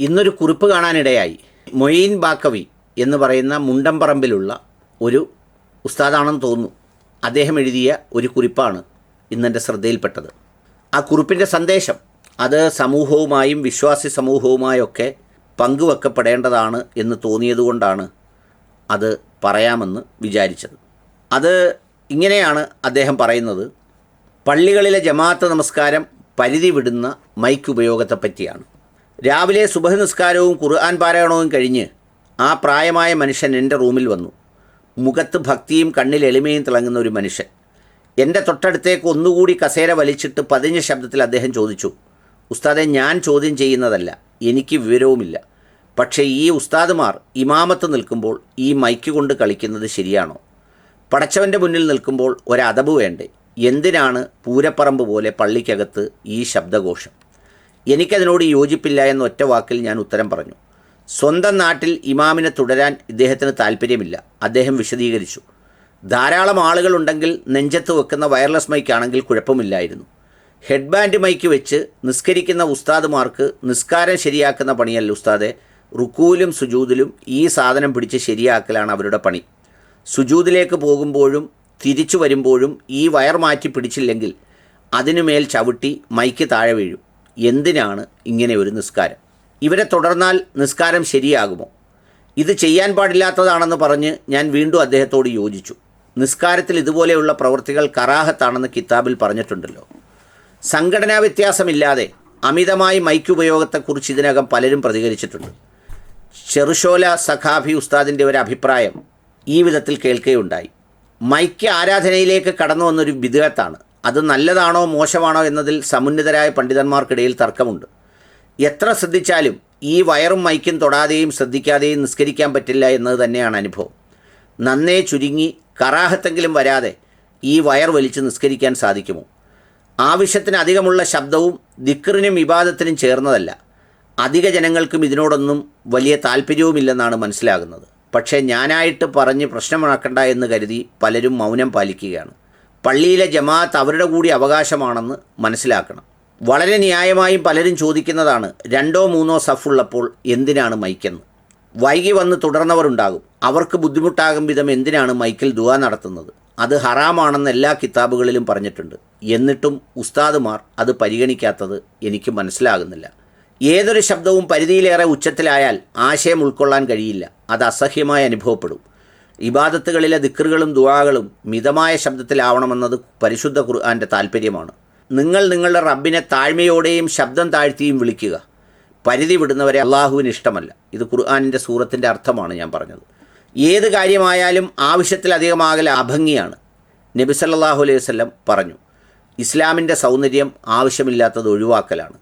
ഇന്നൊരു കുറിപ്പ് കാണാനിടയായി. മൊയ്ൻ ബാക്കവി എന്ന് പറയുന്ന മുണ്ടംപറമ്പിലുള്ള ഒരു ഉസ്താദാണെന്ന് തോന്നുന്നു. അദ്ദേഹം എഴുതിയ ഒരു കുറിപ്പാണ് ഇന്നെന്റെ ശ്രദ്ധയിൽപ്പെട്ടത്. ആ കുറിപ്പിന്റെ സന്ദേശം അത് സമൂഹവുമായും വിശ്വാസി സമൂഹവുമായൊക്കെ പങ്കുവെക്കപ്പെടേണ്ടതാണ് എന്ന് തോന്നിയതുകൊണ്ടാണ് അത് പറയാമെന്ന് വിചാരിച്ചത്. അത് ഇങ്ങനെയാണ് അദ്ദേഹം പറയുന്നത്. പള്ളികളിലെ ജമാഅത്ത് നമസ്കാരം പരിധി വിടുന്ന മൈക്ക് ഉപയോഗത്തെപ്പറ്റിയാണ്. രാവിലെ സുബഹ നിസ്കാരവും ഖുർആൻ പാരായണവും കഴിഞ്ഞ് ആ പ്രായമായ മനുഷ്യൻ എന്റെ റൂമിൽ വന്നു. മുഖത്ത് ഭക്തിയും കണ്ണിൽ എളിമയും തിളങ്ങുന്ന ഒരു മനുഷ്യൻ. എന്റെ തൊട്ടടുത്തേക്ക് ഒന്നുകൂടി കസേര വലിച്ചിട്ട് പതിഞ്ഞ ശബ്ദത്തിൽ അദ്ദേഹം ചോദിച്ചു ഉസ്താദെ ഞാൻ ചോദ്യം ചെയ്യുന്നതല്ല എനിക്ക് വിവരവുമില്ല. പക്ഷേ ഈ ഉസ്താദുമാർ ഇമാമത്ത് നിൽക്കുമ്പോൾ ഈ മൈക്ക് കൊണ്ട് കളിക്കുന്നത് ശരിയാണോ? പടച്ചവന്റെ മുന്നിൽ നിൽക്കുമ്പോൾ ഒരതവ് വേണ്ടേ? എന്തിനാണ് പൂരപ്പറമ്പ് പോലെ പള്ളിക്കകത്ത് ഈ ശബ്ദഘോഷം? എനിക്കതിനോട് യോജിപ്പില്ല എന്ന ഒറ്റ വാക്കിൽ ഞാൻ ഉത്തരം പറഞ്ഞു. സ്വന്തം നാട്ടിൽ ഇമാമിനെ തുടരാൻ ഇദ്ദേഹത്തിന് താല്പര്യമില്ല അദ്ദേഹം വിശദീകരിച്ചു. ധാരാളം ആളുകളുണ്ടെങ്കിൽ നെഞ്ചത്ത് വെക്കുന്ന വയർലെസ് മൈക്കാണെങ്കിൽ കുഴപ്പമില്ലായിരുന്നു. ഹെഡ് ബാൻഡ് മൈക്ക് വെച്ച് നിസ്കരിക്കുന്ന ഉസ്താദുമാർക്ക് നിസ്കാരം ശരിയാക്കുന്ന പണിയല്ല ഉസ്താദെ. റുക്കൂലും സുജൂദിലും ഈ സാധനം പിടിച്ച് ശരിയാക്കലാണ് അവരുടെ പണി. സുജൂദിലേക്ക് പോകുമ്പോഴും തിരിച്ചു വരുമ്പോഴും ഈ വയർ മാറ്റി പിടിച്ചില്ലെങ്കിൽ അതിനുമേൽ ചവിട്ടി മൈക്ക് താഴെ വീഴും. എന്തിനാണ് ഇങ്ങനെ ഒരു നിസ്കാരം? ഇവരെ തുടർന്നാൽ നിസ്കാരം ശരിയാകുമോ? ഇത് ചെയ്യാൻ പാടില്ലാത്തതാണെന്ന് പറഞ്ഞ് ഞാൻ വീണ്ടും അദ്ദേഹത്തോട് യോജിച്ചു. നിസ്കാരത്തിൽ ഇതുപോലെയുള്ള പ്രവൃത്തികൾ കറാഹത്താണെന്ന് കിതാബിൽ പറഞ്ഞിട്ടുണ്ടല്ലോ. സംഘടനാ വ്യത്യാസമില്ലാതെ അമിതമായി മൈക്ക് ഉപയോഗത്തെക്കുറിച്ച് ഇതിനകം പലരും പ്രതികരിച്ചിട്ടുണ്ട്. ചെറുഷോല സഖാഫി ഉസ്താദിന്റെ ഒരു അഭിപ്രായം ഈ വിധത്തിൽ കേൾക്കുകയുണ്ടായി മൈക്ക് ആരാധനയിലേക്ക് കടന്നു വന്നൊരു വിധേയത്താണ് അത് നല്ലതാണോ മോശമാണോ എന്നതിൽ സമുന്നതരായ പണ്ഡിതന്മാർക്കിടയിൽ തർക്കമുണ്ട്. എത്ര ശ്രദ്ധിച്ചാലും ഈ വയറും മൈക്കും തൊടാതെയും ശ്രദ്ധിക്കാതെയും നിസ്കരിക്കാൻ പറ്റില്ല എന്നത് തന്നെയാണ് അനുഭവം. നന്നേ ചുരുങ്ങി കറാഹത്തെങ്കിലും വരാതെ ഈ വയർ വലിച്ച് നിസ്കരിക്കാൻ സാധിക്കുമോ? ആവശ്യത്തിന് അധികമുള്ള ശബ്ദവും ദിക്കറിനും വിവാദത്തിനും ചേർന്നതല്ല. അധിക ജനങ്ങൾക്കും ഇതിനോടൊന്നും വലിയ താല്പര്യവുമില്ലെന്നാണ് മനസ്സിലാകുന്നത്. പക്ഷേ ഞാനായിട്ട് പറഞ്ഞ് പ്രശ്നമുണക്കണ്ട എന്ന് കരുതി പലരും മൗനം പാലിക്കുകയാണ്. പള്ളിയിലെ ജമാഅത്ത് അവരുടെ കൂടി അവകാശമാണെന്ന് മനസ്സിലാക്കണം. വളരെ ന്യായമായും പലരും ചോദിക്കുന്നതാണ് രണ്ടോ മൂന്നോ സഫുള്ളപ്പോൾ എന്തിനാണ് മൈക്കെന്ന്. വൈകി വന്ന് തുടർന്നവരുണ്ടാകും അവർക്ക് ബുദ്ധിമുട്ടാകും വിധം എന്തിനാണ് മൈക്കിൽ ദുവാ നടത്തുന്നത്? അത് ഹറാമാണെന്ന് എല്ലാ കിതാബുകളിലും പറഞ്ഞിട്ടുണ്ട്. എന്നിട്ടും ഉസ്താദുമാർ അത് പരിഗണിക്കാത്തത് എനിക്ക് മനസ്സിലാകുന്നില്ല. ഏതൊരു ശബ്ദവും പരിധിയിലേറെ ഉച്ചത്തിലായാൽ ആശയം ഉൾക്കൊള്ളാൻ കഴിയില്ല. അത് അസഹ്യമായി അനുഭവപ്പെടും. ഇബാദത്തുകളിലെ ദിക്കറുകളും ദുവാകളും മിതമായ ശബ്ദത്തിലാവണമെന്നത് പരിശുദ്ധ ഖുർആാന്റെ താല്പര്യമാണ് നിങ്ങൾ നിങ്ങളുടെ റബ്ബിനെ താഴ്മയോടെയും ശബ്ദം താഴ്ത്തിയും വിളിക്കുക. പരിധി വിടുന്നവരെ അള്ളാഹുവിന് ഇഷ്ടമല്ല. ഇത് ഖുർആാനിന്റെ സൂറത്തിന്റെ അർത്ഥമാണ് ഞാൻ പറഞ്ഞത്. ഏത് കാര്യമായാലും ആവശ്യത്തിലധികമാകൽ അഭംഗിയാണ്. നബി സല്ലാഹു അലൈഹി വസല്ലം പറഞ്ഞു ഇസ്ലാമിന്റെ സൗന്ദര്യം ആവശ്യമില്ലാത്തത് ഒഴിവാക്കലാണ്.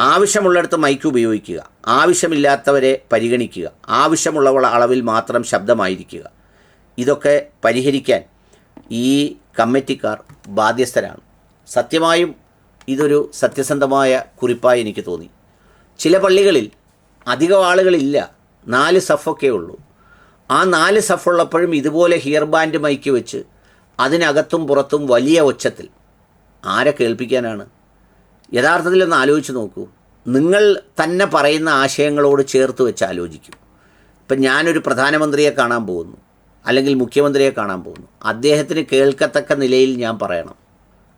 ആവശ്യമുള്ളിടത്ത് മൈക്ക് ഉപയോഗിക്കുക. ആവശ്യമില്ലാത്തവരെ പരിഗണിക്കുക. ആവശ്യമുള്ളവൾ അളവിൽ മാത്രം ശബ്ദമായിരിക്കുക. ഇതൊക്കെ പരിഹരിക്കാൻ ഈ കമ്മിറ്റിക്കാർ ബാധ്യസ്ഥരാണ്. സത്യമായും ഇതൊരു സത്യസന്ധമായ കുറിപ്പായി എനിക്ക് തോന്നി. ചില പള്ളികളിൽ അധികം ആളുകളില്ല. നാല് സഫൊക്കെ ഉള്ളൂ. ആ നാല് സഫുള്ളപ്പോഴും ഇതുപോലെ ഹിയർ ബാൻഡ് മൈക്ക് വെച്ച് അതിനകത്തും പുറത്തും വലിയ ഒച്ചത്തിൽ ആരെ കേൾപ്പിക്കാനാണ്? യഥാർത്ഥത്തിൽ ഒന്ന് ആലോചിച്ച് നോക്കൂ. നിങ്ങൾ തന്നെ പറയുന്ന ആശയങ്ങളോട് ചേർത്ത് വെച്ച് ആലോചിക്കും. ഇപ്പം ഞാനൊരു പ്രധാനമന്ത്രിയെ കാണാൻ പോകുന്നു. അല്ലെങ്കിൽ മുഖ്യമന്ത്രിയെ കാണാൻ പോകുന്നു. അദ്ദേഹത്തിന് കേൾക്കത്തക്ക നിലയിൽ ഞാൻ പറയണം.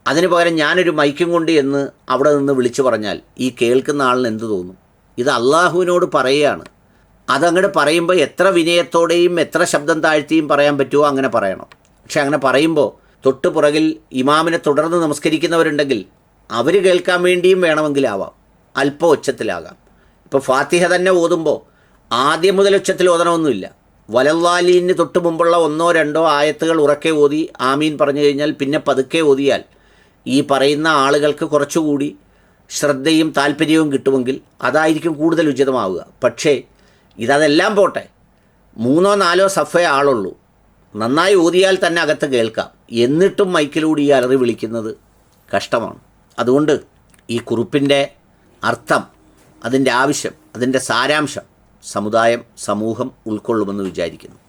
അതിന് പകരം ഞാനൊരു മൈക്കും കൊണ്ട് എന്ന് അവിടെ നിന്ന് വിളിച്ചു പറഞ്ഞാൽ ഈ കേൾക്കുന്ന ആളിന് എന്ത് തോന്നും? ഇത് അള്ളാഹുവിനോട് പറയുകയാണ്. അതങ്ങോട്ട് പറയുമ്പോൾ എത്ര വിനയത്തോടെയും എത്ര ശബ്ദം താഴ്ത്തിയും പറയാൻ പറ്റുമോ അങ്ങനെ പറയണം. പക്ഷെ അങ്ങനെ പറയുമ്പോൾ തൊട്ട് പുറകിൽ ഇമാമിനെ തുടർന്ന് നമസ്കരിക്കുന്നവരുണ്ടെങ്കിൽ അവർ കേൾക്കാൻ വേണ്ടിയും വേണമെങ്കിലാവാം അല്പ ഉച്ചത്തിലാകാം. ഇപ്പോൾ ഫാത്തിഹ തന്നെ ഓതുമ്പോൾ ആദ്യം മുതൽ ഉച്ചത്തിൽ ഓതണമൊന്നുമില്ല. വലല്ലാലീന് തൊട്ട് മുമ്പുള്ള ഒന്നോ രണ്ടോ ആയത്തുകൾ ഉറക്കെ ഓതി ആമീൻ പറഞ്ഞു കഴിഞ്ഞാൽ പിന്നെ പതുക്കെ ഓതിയാൽ ഈ പറയുന്ന ആളുകൾക്ക് കുറച്ചുകൂടി ശ്രദ്ധയും താല്പര്യവും കിട്ടുമെങ്കിൽ അതായിരിക്കും കൂടുതൽ ഉചിതമാവുക. പക്ഷേ ഇതതെല്ലാം പോട്ടെ. മൂന്നോ നാലോ സഫേ ആളുള്ളൂ. നന്നായി ഓതിയാൽ തന്നെ അകത്ത് കേൾക്കാം. എന്നിട്ടും മൈക്കിലൂടെ ഈ അലറി വിളിക്കുന്നത് കഷ്ടമാണ്. അതുകൊണ്ട് ഈ കുറിപ്പിന്റെ അർത്ഥം അതിന്റെ ആവശ്യം അതിന്റെ സാരാംശം സമുദായം സമൂഹം ഉൾക്കൊള്ളുമെന്ന് വിചാരിക്കുന്നു.